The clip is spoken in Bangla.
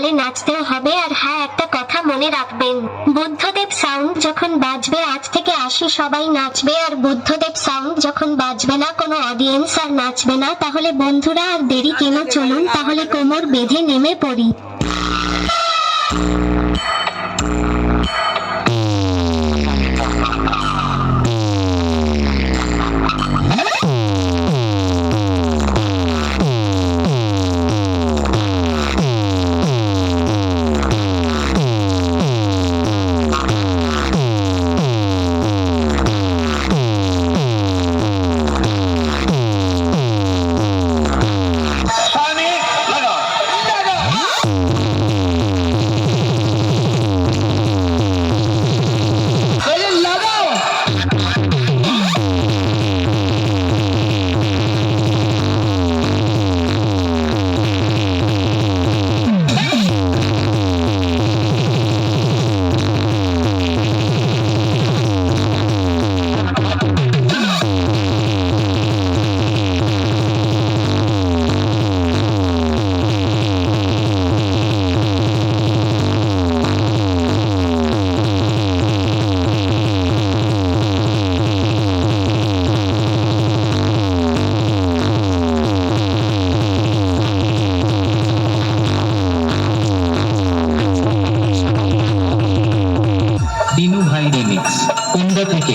তাহলে নাচতে হবে আর হ্যাঁ একটা কথা মনে রাখবেন। বুদ্ধদেব সাউন্ড যখন বাজবে, আজ থেকে আসি সবাই নাচবে, আর বুদ্ধদেব সাউন্ড যখন বাজবে না, কোনো অডিয়েন্স আর নাচবে না, তাহলে বন্ধুরা আর দেরি কেন? চলুন তাহলে কোমর বেঁধে নেমে পড়ি। ফিনিক্স কুন্ডা থেকে